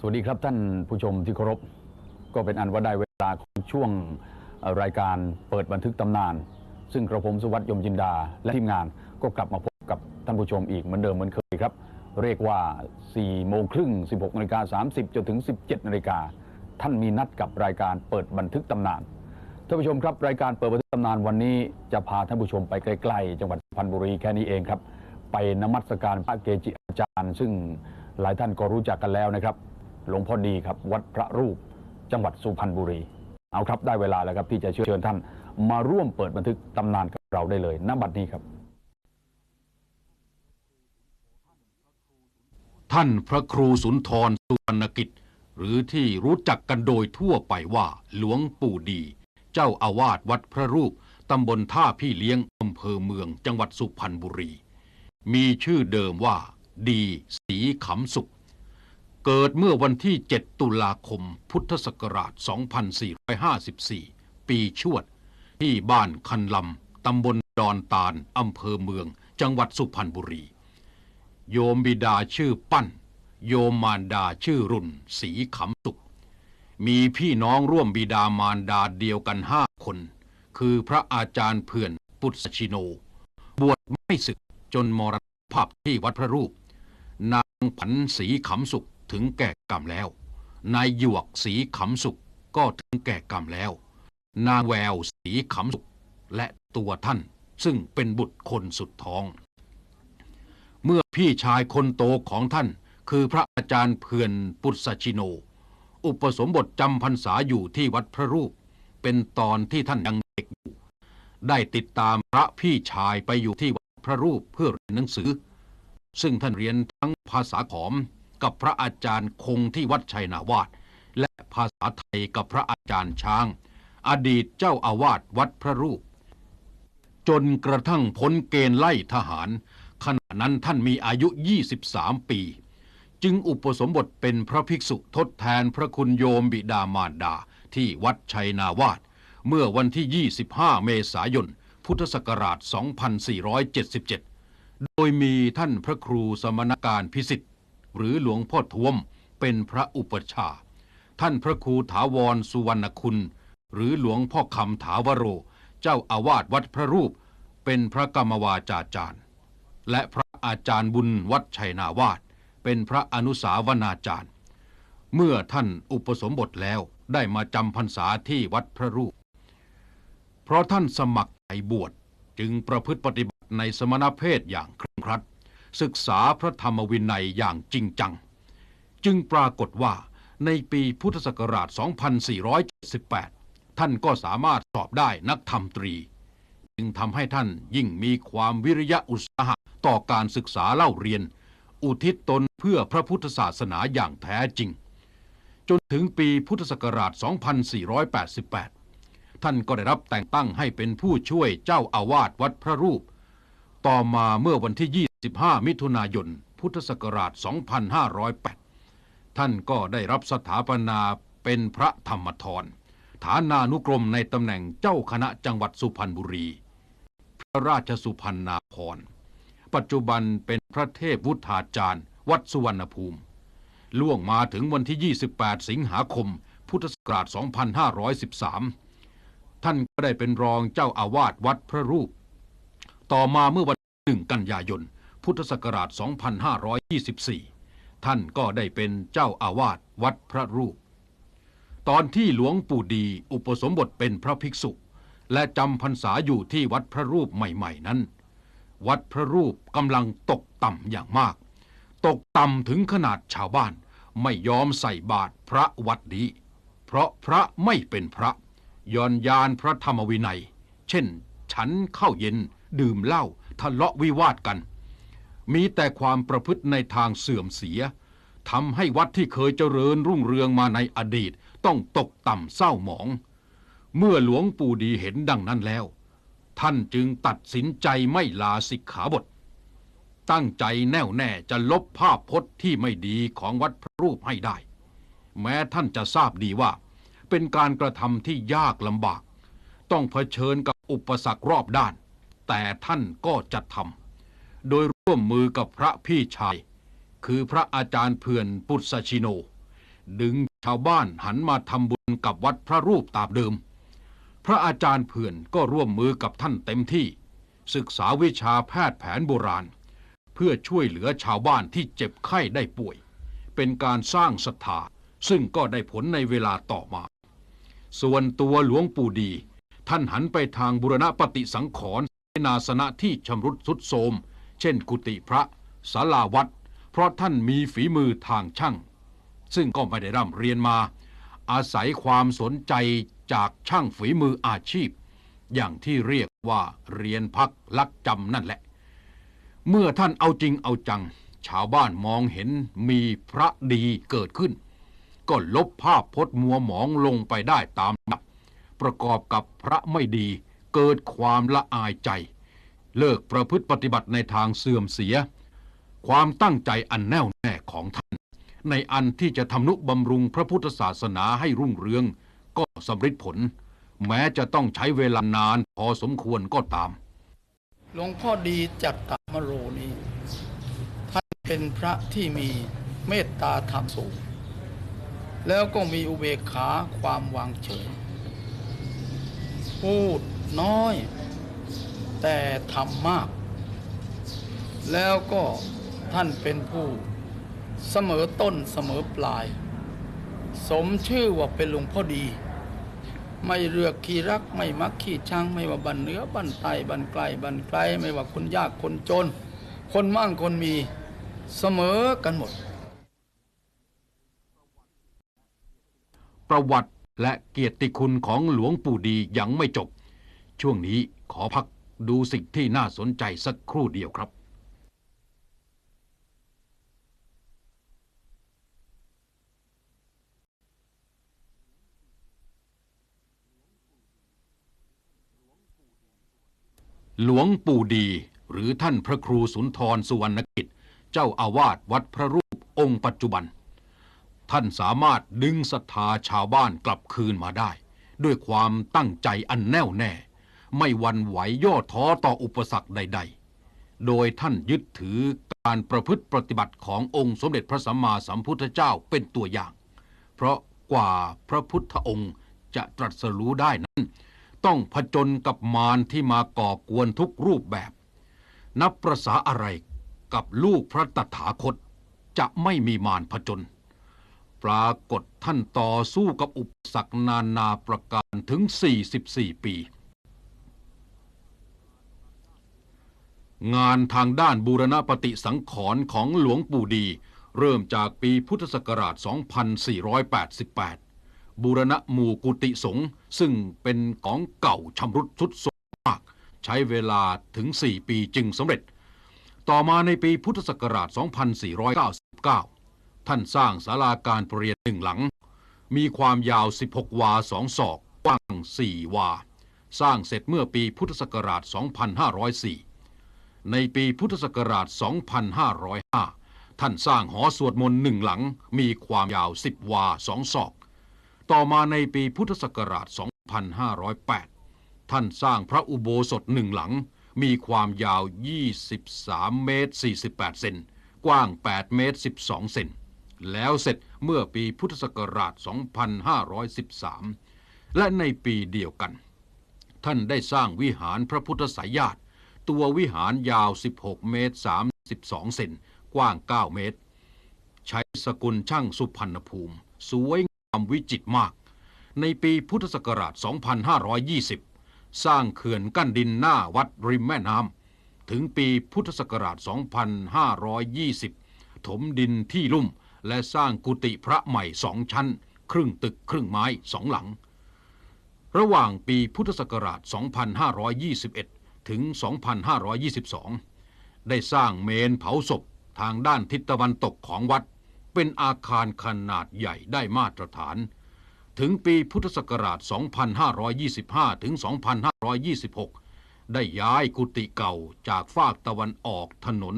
สวัสดีครับท่านผู้ชมที่เคารพ ก็เป็นอันว่าได้เวลาของช่วงรายการเปิดบันทึกตำนาน ซึ่งกระผมสุวัสดิ์ยมจินดา และทีมงานก็กลับมาพบกับท่านผู้ชมอีกเหมือนเดิมเหมือนเคยครับ เรียกว่า 4 โมงครึ่ง 16นาฬิกา30 จนถึง 17นาฬิกาท่านมีนัดกับรายการเปิดบันทึกตำนานท่านผู้ชมครับรายการเปิดบันทึกตำนานวันนี้จะพาท่านผู้ชมไปใกล้ๆจังหวัดพรรณบุรีแค่นี้เองครับ ไปนมัสการพระเกจิอาจารย์ ซึ่งหลายท่านก็รู้จักกันแล้วนะครับ หลวงพ่อดีครับ วัดพระรูปจังหวัดสุพรรณบุรี เอาครับได้เวลาแล้วครับที่จะเชิญท่านมาร่วมเปิดบันทึกตำนานกับเราได้เลยณบัดนี้ครับ ท่านพระครูสุนทรสุวรรณกิจ หรือที่รู้จักกันโดยทั่วไปว่าหลวงปู่ดี เจ้าอาวาสวัดพระรูปตำบลท่าพี่เลี้ยงอำเภอเมืองจังหวัดสุพรรณบุรี มีชื่อเดิมว่า ดีสีขำสุข เกิดเมื่อวันที่ 7 ตุลาคม พุทธศักราช 2454 ปีชวด ที่บ้านคันลำ ตำบลดอนตาล อำเภอเมือง จังหวัดสุพรรณบุรี โยมบิดาชื่อปั้น โยมมารดาชื่อรุ่น สีขำสุข มีพี่น้องร่วมบิดามารดาเดียวกันห้าคน คือพระอาจารย์เพื่อนปุตสชิโน บวชไม่ศึกจนมรณภาพที่วัดพระรูป นางผันสีขำสุข ถึงแก่กรรมแล้ว นายหยวกสีขำสุขก็ถึงแก่กรรมแล้ว นางแววสีขำสุขและตัวท่านซึ่งเป็นบุตรคนสุดท้อง เมื่อพี่ชายคนโตของท่านคือพระอาจารย์เพื่อนปุตสชิโน อุปสมบทจำพรรษาอยู่ที่วัดพระรูป เป็นตอนที่ท่านยังเด็กอยู่ ได้ติดตามพระพี่ชายไปอยู่ที่วัดพระรูปเพื่อเรียนหนังสือ ซึ่งท่านเรียนทั้งภาษาขอม กับพระอาจารย์คงที่วัดชัยนาวาสและภาษาไทยกับพระอาจารย์ช้าง อดีตเจ้าอาวาสวัดพระรูป จนกระทั่งพ้นเกณฑ์ไล่ทหาร ขณะนั้นท่านมีอายุ 23 ปี จึงอุปสมบทเป็นพระภิกษุทดแทนพระคุณโยมบิดามารดาที่วัดชัยนาวาสเมื่อวันที่ 25 เมษายน พุทธศักราช 2477 โดยมีท่านพระครูสมณการพิสิทธิ์ หรือหลวงพ่อทวม เป็นพระอุปชฌาย์ท่านพระครูถาวรสุวรรณคุณ หรือหลวงพ่อคำถาวโร เจ้าอาวาสวัดพระรูป เป็นพระกรรมวาจาจารย์ และพระอาจารย์บุญวัดชัยนาวาสเป็นพระอนุสาวนาจารย์ เมื่อท่านอุปสมบทแล้วได้มาจำพรรษาที่วัดพระรูป เพราะท่านสมัครใจบวชจึงประพฤติปฏิบัติในสมณเพศอย่างเคร่งครัด ศึกษาพระธรรมวินัยอย่างจริงจัง จึงปรากฏว่าในปีพุทธศักราช 2478 ท่านก็สามารถสอบได้นักธรรมตรี จึงทำให้ท่านยิ่งมีความวิริยะอุตสาหะต่อการศึกษาเล่าเรียน อุทิศตนเพื่อพระพุทธศาสนาอย่างแท้จริง จนถึงปีพุทธศักราช 2488 ท่านก็ได้รับแต่งตั้งให้เป็นผู้ช่วยเจ้าอาวาสวัดพระรูป ต่อมาเมื่อวันที่ 25 มิถุนายน พุทธศักราช 2508 ท่านก็ได้รับสถาปนาเป็นพระธรรมทรฐานานุกรมในตำแหน่งเจ้าคณะจังหวัดสุพรรณบุรี พระราชสุพรรณาภรณ์ปัจจุบันเป็นพระเทพวุฒาจารย์ วัดสุวรรณภูมิ ล่วงมาถึงวันที่ 28 สิงหาคม พุทธศักราช 2513 ท่านก็ได้เป็นรองเจ้าอาวาสวัดพระรูป ต่อมาเมื่อวัน ที่หนึ่งกันยายน พุทธศักราช 2524 ท่านก็ได้เป็นเจ้าอาวาสวัดพระรูป ตอนที่หลวงปู่ดีอุปสมบทเป็นพระภิกษุ และจำพรรษาอยู่ที่วัดพระรูปใหม่ๆนั้น วัดพระรูปกำลังตกต่ำอย่างมาก ตกต่ำถึงขนาดชาวบ้านไม่ยอมใส่บาตรพระวัดนี้ เพราะพระไม่เป็นพระย่อนยานพระธรรมวินัย เช่น ฉันเข้าวเย็นดื่มเหล้า ทะเลาะวิวาทกัน มีแต่ความประพฤติในทางเสื่อมเสียทำให้วัดที่เคยเจริญรุ่งเรืองมาในอดีตต้องตกต่ำเศร้าหมอง เมื่อหลวงปู่ดีเห็นดังนั้นแล้ว ท่านจึงตัดสินใจไม่ลาสิกขาบท ตั้งใจแน่วแน่จะลบภาพพจน์ที่ไม่ดีของวัดพระรูปให้ได้ แม้ท่านจะทราบดีว่า เป็นการกระทำที่ยากลำบาก ต้องเผชิญกับอุปสรรครอบด้าน แต่ท่านก็จะทำโดยร่วมมือกับพระพี่ชาย คือพระอาจารย์เพื่อนปุตสชิโน ดึงชาวบ้านหันมาทำบุญกับวัดพระรูปตามเดิม พระอาจารย์เพื่อนก็ร่วมมือกับท่านเต็มที่ ศึกษาวิชาแพทย์แผนโบราณ เพื่อช่วยเหลือชาวบ้านที่เจ็บไข้ได้ป่วย เป็นการสร้างศรัทธาซึ่งก็ได้ผลในเวลาต่อมา ส่วนตัวหลวงปู่ดี ท่านหันไปทางบุรณปฏิสังขรณ์ นาสนะที่ชำรุดทรุดโทรม เช่นกุฏิพระศาลาวัด เพราะท่านมีฝีมือทางช่าง ซึ่งก็ไม่ได้ร่ำเรียนมา อาศัยความสนใจจากช่างฝีมืออาชีพ อย่างที่เรียกว่าเรียนพักลักจำนั่นแหละ เมื่อท่านเอาจริงเอาจัง ชาวบ้านมองเห็นมีพระดีเกิดขึ้น ก็ลบภาพพจน์มัวหมองลงไปได้ตามดับประกอบกับพระไม่ดี เกิดความละอายใจ เลิกประพฤติปฏิบัติในทางเสื่อมเสีย ความตั้งใจอันแน่วแน่ของท่าน ในอันที่จะทำนุบำรุงพระพุทธศาสนาให้รุ่งเรือง ก็สำเร็จผล แม้จะต้องใช้เวลานานพอสมควรก็ตาม หลวงพ่อดีจัตตามโรนี้ท่านเป็นพระที่มีเมตตาธรรมสูงแล้วก็มีอุเบกขาความวางเฉยพูด น้อย แต่ทำมาก แล้วก็ท่านเป็นผู้เสมอต้นเสมอปลาย สมชื่อว่าเป็นหลวงพ่อดี ไม่เลือกขี้รักไม่มักขี้ชังไม่ว่าบันเนื้อบันใต้บันไกลบันไกลไม่ว่าคนยากคนจน คนมั่งคนมีเสมอกันหมด ประวัติและเกียรติคุณของหลวงปู่ดียังไม่จบ ช่วงนี้ขอพักดูสิ่งที่น่าสนใจสักครู่เดียวครับ หลวงปู่ดีหรือท่านพระครูสุนทรสุวรรณกิจ เจ้าอาวาสวัดพระรูปองค์ปัจจุบัน ท่านสามารถดึงศรัทธาชาวบ้านกลับคืนมาได้ ด้วยความตั้งใจอันแน่วแน่ ไม่วันไหวย่อท้อต่ออุปสรรคใด ๆ โดยท่านยึดถือการประพฤติปฏิบัติขององค์สมเด็จพระสัมมาสัมพุทธเจ้าเป็นตัวอย่าง เพราะกว่าพระพุทธองค์จะตรัสรู้ได้นั้น ต้องผจญกับมารที่มาก่อกวนทุกรูปแบบ นับประษาอะไรกับลูกพระตถาคตจะไม่มีมารผจญปรากฏท่านต่อสู้กับอุปสรรคนานาประการถึง 44 ปี งานทางด้านบูรณปฏิสังขรณ์ของหลวงปู่ดี เริ่มจากปีพุทธศักราช 2488 บูรณะหมู่กุฏิสงฆ์ซึ่งเป็นของเก่าชำรุดทรุดโทรมมาก ใช้เวลาถึง 4 ปีจึงสำเร็จ ต่อมาในปีพุทธศักราช 2499 ท่านสร้างศาลาการประเรียนหนึ่งหลัง มีความยาว 16 วาสองศอกกว้าง 4 วา สร้างเสร็จเมื่อปีพุทธศักราช 2504 ในปีพุทธศักราช 2505 ท่านสร้างหอสวดมนต์หนึ่งหลังมีความยาว10วาสองศอก ต่อมาในปีพุทธศักราช 2508 ท่านสร้างพระอุโบสถหนึ่งหลัง มีความยาว 23 เมตร 48 เซน กว้าง 8 เมตร 12 เซน แล้วเสร็จเมื่อปีพุทธศักราช 2513 และในปีเดียวกัน ท่านได้สร้างวิหารพระพุทธสายญาติ ตัววิหารยาว 16 เมตร 32 เซนกว้าง 9 เมตร ใช้สกุลช่างสุพรรณภูมิ สวยงามวิจิตรมาก ในปีพุทธศักราช 2520 สร้างเขื่อนกั้นดินหน้าวัดริมแม่น้ำถึงปีพุทธศักราช 2520 ถมดินที่ลุ่มและสร้างกุฏิพระใหม่สองชั้น ครึ่งตึกครึ่งไม้สองหลัง ระหว่างปีพุทธศักราช 2521 ถึง 2522 ได้สร้างเมนเผาศพทางด้านทิศตะวันตกของวัด เป็นอาคารขนาดใหญ่ได้มาตรฐาน ถึงปีพุทธศักราช 2525 ถึง 2526 ได้ย้ายกุฏิเก่าจากฝากตะวันออกถนน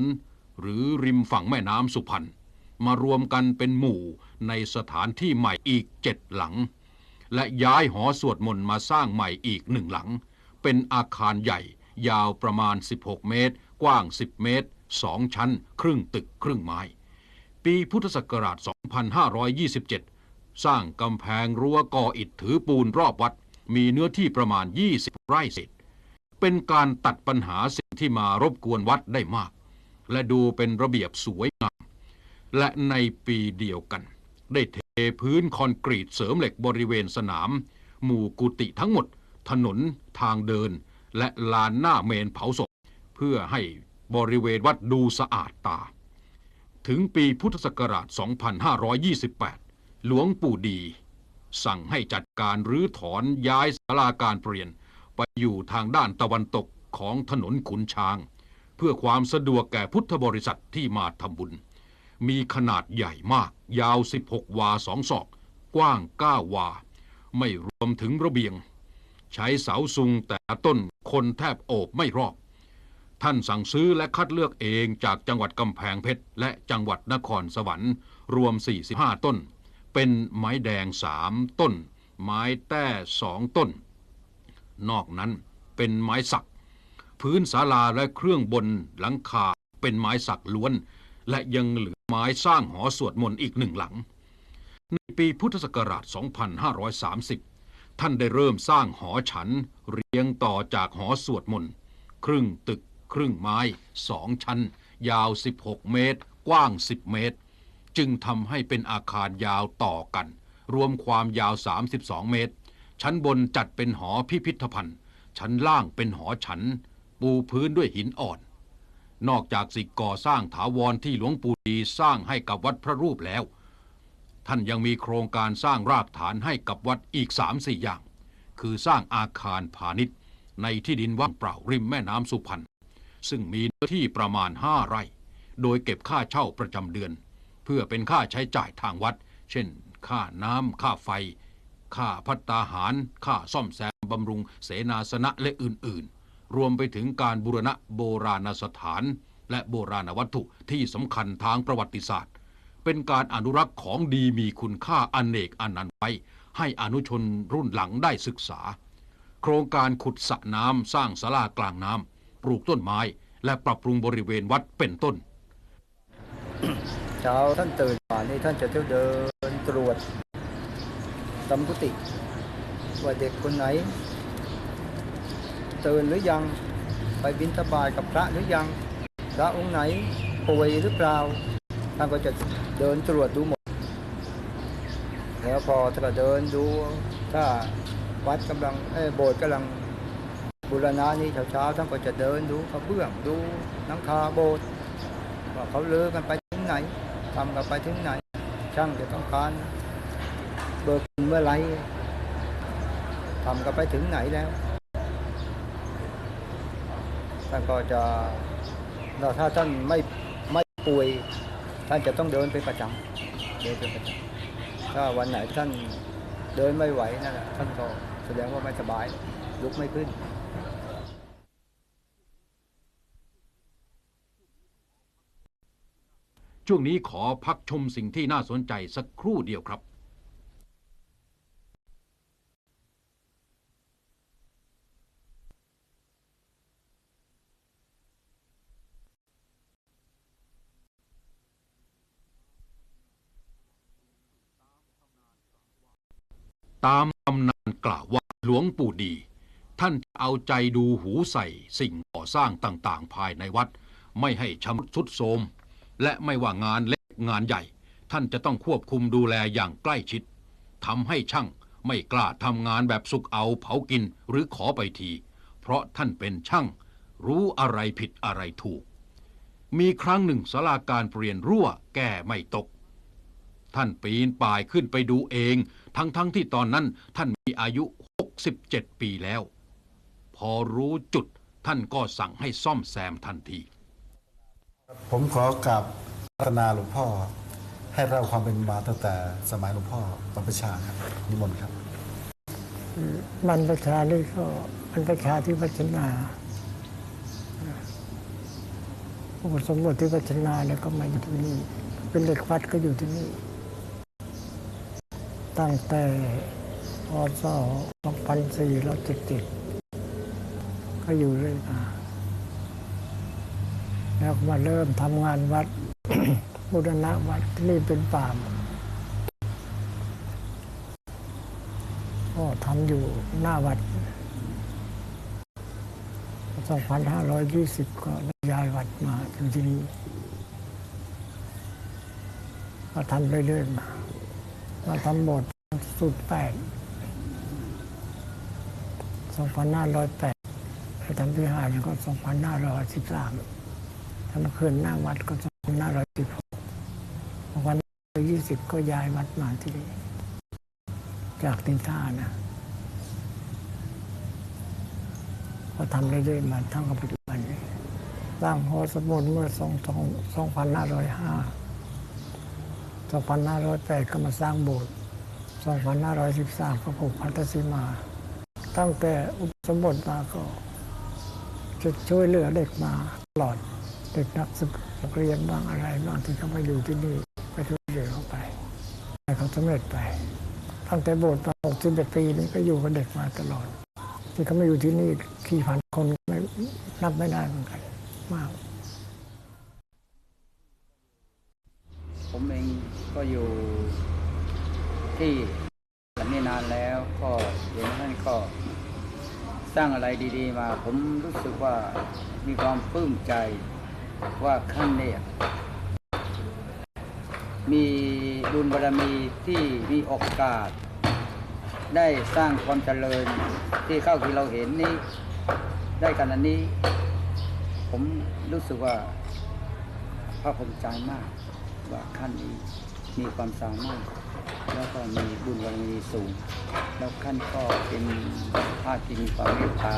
หรือริมฝั่งแม่น้ำสุพรรณมารวมกันเป็นหมู่ในสถานที่ใหม่อีกเจ็ดหลัง และย้ายหอสวดมนต์มาสร้างใหม่อีกหนึ่งหลัง เป็นอาคารใหญ่ ยาวประมาณ 16 เมตร กว้าง 10 เมตร 2 ชั้น ครึ่งตึกครึ่งไม้ ปีพุทธศักราช 2527 สร้างกำแพงรั้วก่ออิฐถือปูนรอบวัด มีเนื้อที่ประมาณ 20 ไร่เศษเป็นการตัดปัญหาสิ่งที่มารบกวนวัดได้มาก และดูเป็นระเบียบสวยงาม และในปีเดียวกัน ได้เทพื้นคอนกรีตเสริมเหล็กบริเวณสนาม หมู่กุฏิทั้งหมด ถนน ทางเดิน และลานหน้าเมนเผาศพ เพื่อให้บริเวณวัดดูสะอาดตา ถึงปีพุทธศักราช 2528 หลวงปู่ดี สั่งให้จัดการรื้อถอนย้ายศาลาการเปลี่ยน ไปอยู่ทางด้านตะวันตกของถนนขุนช้าง เพื่อความสะดวกแก่พุทธบริษัทที่มาทำบุญ มีขนาดใหญ่มาก ยาว 16 วาสองศอก กว้าง 9 วา ไม่รวมถึงระเบียง ใช้เสาซุงแต่ละต้นคนแทบโอบไม่รอบ ท่านสั่งซื้อและคัดเลือกเองจากจังหวัดกำแพงเพชรและจังหวัดนครสวรรค์ รวม 45 ต้น เป็นไม้แดง3ต้น ไม้แต้สองต้น นอกนั้นเป็นไม้สัก พื้นศาลาและเครื่องบนหลังคาเป็นไม้สักล้วน และยังเหลือไม้สร้างหอสวดมนต์อีกหนึ่งหลัง ในปีพุทธศักราช 2530 ท่านได้เริ่มสร้างหอฉันเรียงต่อจากหอสวดมนต์ครึ่งตึกครึ่งไม้สองชั้น ยาว 16 เมตร กว้าง 10 เมตร จึงทำให้เป็นอาคารยาวต่อกัน รวมความยาว 32 เมตร ชั้นบนจัดเป็นหอพิพิธภัณฑ์ ชั้นล่างเป็นหอฉัน ปูพื้นด้วยหินอ่อน นอกจากสิ่งก่อสร้างถาวรที่หลวงปู่ดีสร้างให้กับวัดพระรูปแล้ว ท่านยังมีโครงการสร้างรากฐานให้กับวัดอีกสามสี่อย่าง คือสร้างอาคารพาณิชย์ ในที่ดินว่างเปล่าริมแม่น้ำสุพรรณซึ่งมีเนื้อที่ประมาณ 5 ไร่ โดยเก็บค่าเช่าประจำเดือน เพื่อเป็นค่าใช้จ่ายทางวัด เช่น ค่าน้ำค่าไฟ ค่าพัตตาหาร ค่าซ่อมแซมบำรุงเสนาสนะและอื่นๆ รวมไปถึงการบูรณะโบราณสถาน และโบราณวัตถุที่สำคัญทางประวัติศาสตร์ เป็นการอนุรักษ์ของดีมีคุณค่าอนเนกอนันต์ไว้ ให้อนุชนรุ่นหลังได้ศึกษา โครงการขุดสระน้ำสร้างศาลากลางน้ำปลูกต้นไม้ และปรับปรุงบริเวณวัดเป็นต้นเช้าท่านตื่นมานี่ท่านจะเที่ยวเดินตรวจตำกุฏิว่าเด็กคนไหนตื่นหรือยังไปบิณฑบาตกับพระหรือยัง พระองค์ไหนป่วยหรือเปล่าท่านก็จะ เดินตรวจดูหมด แล้วพอท่าเดินดู ถ้าวัดกำลังโบสถ์กำลังบูรณะนี่เช้าๆท่านก็จะเดินดูกระเบื้องดูหลังคาโบสถ์ว่าเขาเลือกันไปถึงไหนทำกันไปถึงไหน ช่างจะต้องการเบิกเมื่อไรทำกันไปถึงไหนแล้วท่านก็จะแล้วถ้าท่านไม่ไม่ป่วย ท่านจะต้องเดินเป็นประจำเดินเป็นประจำถ้าวันไหนท่านเดินไม่ไหวนั่นแหละท่านก็แสดงว่าไม่สบายลุกไม่ขึ้นช่วงนี้ขอพักชมสิ่งที่น่าสนใจสักครู่เดียวครับ ตามตำนานกล่าวว่าหลวงปู่ดี ท่านเอาใจดูหูใส่สิ่งก่อสร้างต่างๆ ภายในวัด ไม่ให้ชำรุดโทรมและไม่ว่างานเล็กงานใหญ่ ท่านจะต้องควบคุมดูแลอย่างใกล้ชิดทำให้ช่างไม่กล้าทำงานแบบสุกเอาเผากินหรือขอไปที เพราะท่านเป็นช่าง รู้อะไรผิดอะไรถูก มีครั้งหนึ่งสาราการเปลี่ยนรั่วแก้ไม่ตก ท่านปีนป่ายขึ้นไปดูเอง ทั้งๆทที่ตอนนั้นท่านมีอายุ 67 ปีแล้ว พอรู้จุดท่านก็สั่งให้ซ่อมแซมทันที ผมขอกราบรัตนาหลวงพ่อ ให้เล่าความเป็นมาตั้งแต่สมัยหลวงพ่อบรรพชาครับนิมนต์ครับมันประชานี่ก็มันประชาที่พัฒนาอุปสมบทที่พัฒนาเนี่ยก็มาอยู่ที่นี่ เป็นเด็กวัดก็อยู่ที่นี่ ตั้งแต่พศ2477ก็อยู่เรื่อยมาแล้วมาเริ่มทำงานวัดบูรณะวัดที่นี่เป็นป่ามก็ทำอยู่หน้าวัด 2520 ก็ย้ายวัดมาถึงที่นี่ก็ทำเรื่อยๆมา เราทำบทสุดแปดสองพันห้าร้อยแปดไปทำพิหารก็สองพันห้าร้อยสิบสามทำเขื่อนหน้าวัดก็สองพันห้าร้อยสิบหกสองพันยี่สิบก็ย้ายวัดมาที่นี่จากตินท่านะก็ทำเรื่อยๆมาทั้งกับปัจจุบันนี้สร้างหอสมุนเมื่อสองสองสองพันห้าร้อยห้า 2508 ก็มาสร้างโบสถ์ 2513 ก็ผูกพันธสีมา ตั้งแต่อุปสมบทมาก็จะช่วยเหลือเด็กมาตลอด เด็กนักศึกเรียนบ้างอะไรบ้างที่เขามาอยู่ที่นี่ไปช่วยเหลือเขาไปให้เขาสำเร็จไป ตั้งแต่โบสถ์มา61ปีนี้ก็อยู่กับเด็กมาตลอด ที่เขามาอยู่ที่นี่กี่พันคนไม่นับไม่ได้เหมือนกันมาก ผมเองก็อยู่ที่กันนี่นานแล้ว ก็เห็นท่านก็สร้างอะไรดีๆมา ผมรู้สึกว่ามีความปลื้มใจว่าท่านเนี่ยมีบุญบารมีที่มีโอกาส ได้สร้างความเจริญที่เข้าที่เราเห็นนี้ ได้กันอันนี้ ผมรู้สึกว่าภาคภูมิใจมาก ว่าท่านนี้มีความสามารถ แล้วก็มีบุญบารมีสูง แล้วท่านก็เป็นพระที่มีความเมตตา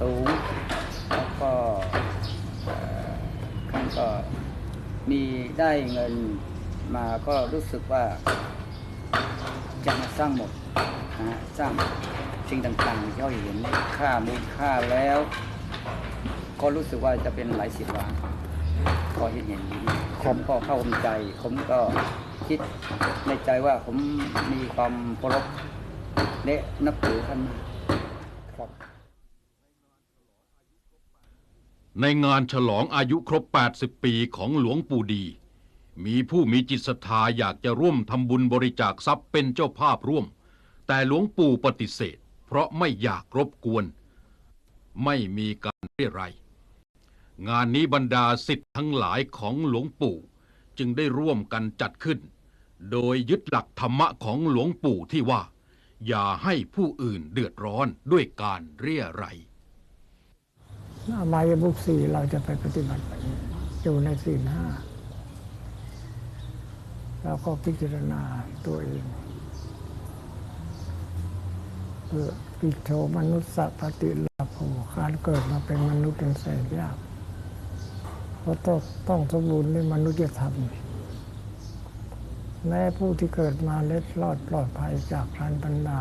สูง แล้วก็เอ่อท่านก็มีได้เงินมาก็รู้สึกว่าจะมาสร้างหมดนะสร้างสิ่งต่างๆที่เราเห็นค่ามูลค่าแล้ว ก็รู้สึกว่าจะเป็นหลายสิบล้านก็เห็นอย่างนี้ ผมก็เข้าใจ ผมก็คิดในใจว่าผมมีความเคารพและนับถือท่านครับในงานฉลองอายุครบ 80 ปีของหลวงปู่ดี มีผู้มีจิตศรัทธาอยากจะร่วมทำบุญบริจาคทรัพย์เป็นเจ้าภาพร่วม แต่หลวงปู่ปฏิเสธ เพราะไม่อยากรบกวน ไม่มีการเรียราย งานนี้บรรดาสิทธิ์ทั้งหลายของหลวงปู่ จึงได้ร่วมกันจัดขึ้น โดยยึดหลักธรรมะของหลวงปู่ที่ว่า อย่าให้ผู้อื่นเดือดร้อนด้วยการเรียรายอบายบุกสี่เราจะไปปฏิบัติอยู่ในสี่ห้าแล้วก็พิจารณาตัวเองเพื่อปิโชมนุษย์สัพปฏิลาโภการเกิดมาเป็นมนุษย์เป็นแสนยาก เพราะต้องต้องสมบูรณ์ในมนุษยธรรม แม้ผู้ที่เกิดมาเล็ดรอดปลอดภัยจากพันปันดา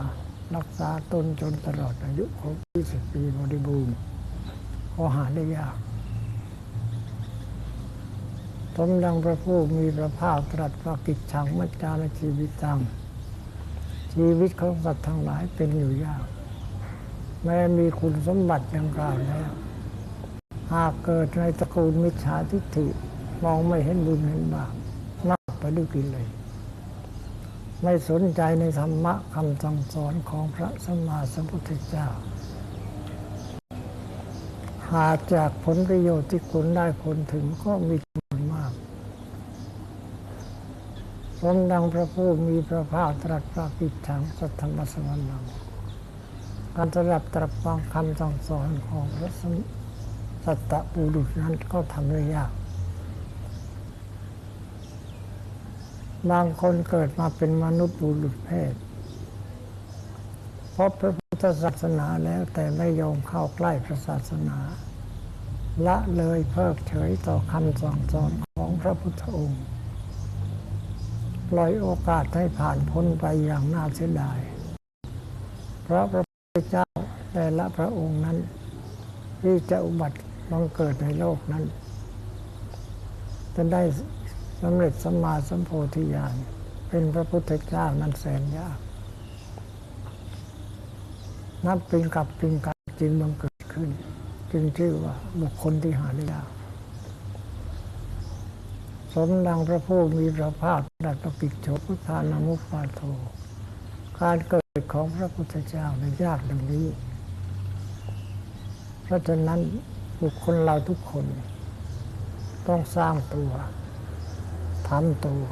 รักษาตนจนตลอดอายุครบ20 ปีบริบูรณ์ก็หาได้ยากสมดังพระผู้มีพระภาคตรัสว่ากิจฉังมัจจารชีวิตตัง ชีวิตของสัตว์ทั้งหลายเป็นอยู่ยาก แม้มีคุณสมบัติดังกล่าวแล้ว หากเกิดในตระกูลมิจฉาทิฏฐิมองไม่เห็นบุญเห็นบาปมากไปด้วยกิเลสไม่สนใจในธรรมะคำสั่งสอนของพระสัมมาสัมพุทธเจ้า หาจากผลประโยชน์ที่คุณได้ผลถึงก็มีจำนวนมากสมดังพระผู้มีพระภาคตรัสพระกิจฉังสัทธรรมสวรรค์การสดับตรับฟังคำสั่งสอนของพระสััตตะปูรุษนั้นก็ทำได้ยาก บางคนเกิดมาเป็นมนุษย์บุรุษเพศพบพระพุทธศาสนาแล้วแต่ไม่ยอมเข้าใกล้พระศาสนา ละเลยเพิกเฉยต่อคำสั่งสอนของพระพุทธองค์ปล่อยโอกาสให้ผ่านพ้นไปอย่างน่าเสียดาย เพราะพระพุทธเจ้าแต่ละพระองค์นั้น ที่จะอุบัติ บังเกิดในโลกนั้นจะได้สำเร็จสัมมาสัมโพธิญาณเป็นพระพุทธเจ้านั้นแสนยาก นับเป็นกับเป็นการจริงบังเกิดขึ้น จึงชื่อว่าบุคคลที่หาได้ยากสมดังพระผู้มีพระภาคดัตปิดโฉพุทธานามุปาโทการเกิดของพระพุทธเจ้าในยากดังนี้ เพราะฉะนั้น บุคคลเราทุกคน ต้องสร้างตัวทำตัว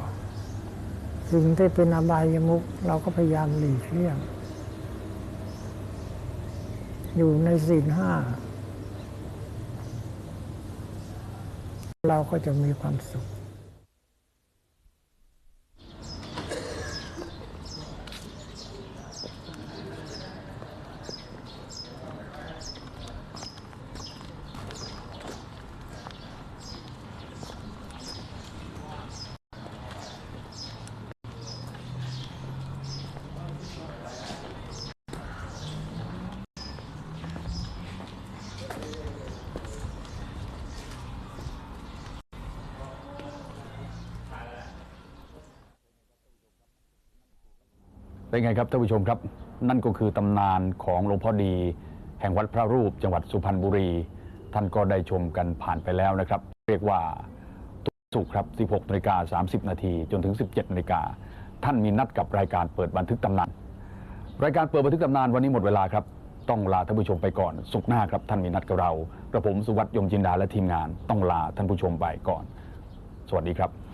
สิ่งที่เป็นอบายมุกเราก็พยายามหลีกเลี่ยง อยู่ในศีลห้า เราก็จะมีความสุข เป็นไงครับท่านผู้ชมครับ นั่นก็คือตำนานของหลวงพ่อดี แห่งวัดพระรูปจังหวัดสุพรรณบุรี ท่านก็ได้ชมกันผ่านไปแล้วนะครับ เรียกว่าทุกสุขครับ 16นาฬิกา30 นาทีจนถึง 17นาฬิกาท่านมีนัดกับรายการเปิดบันทึกตำนาน รายการเปิดบันทึกตำนานวันนี้หมดเวลาครับ ต้องลาท่านผู้ชมไปก่อน สุขหน้าครับ ท่านมีนัดกับเรา กระผมสุวัสดิ์ยมจินดาและทีมงาน ต้องลาท่านผู้ชมไปก่อน สวัสดีครับ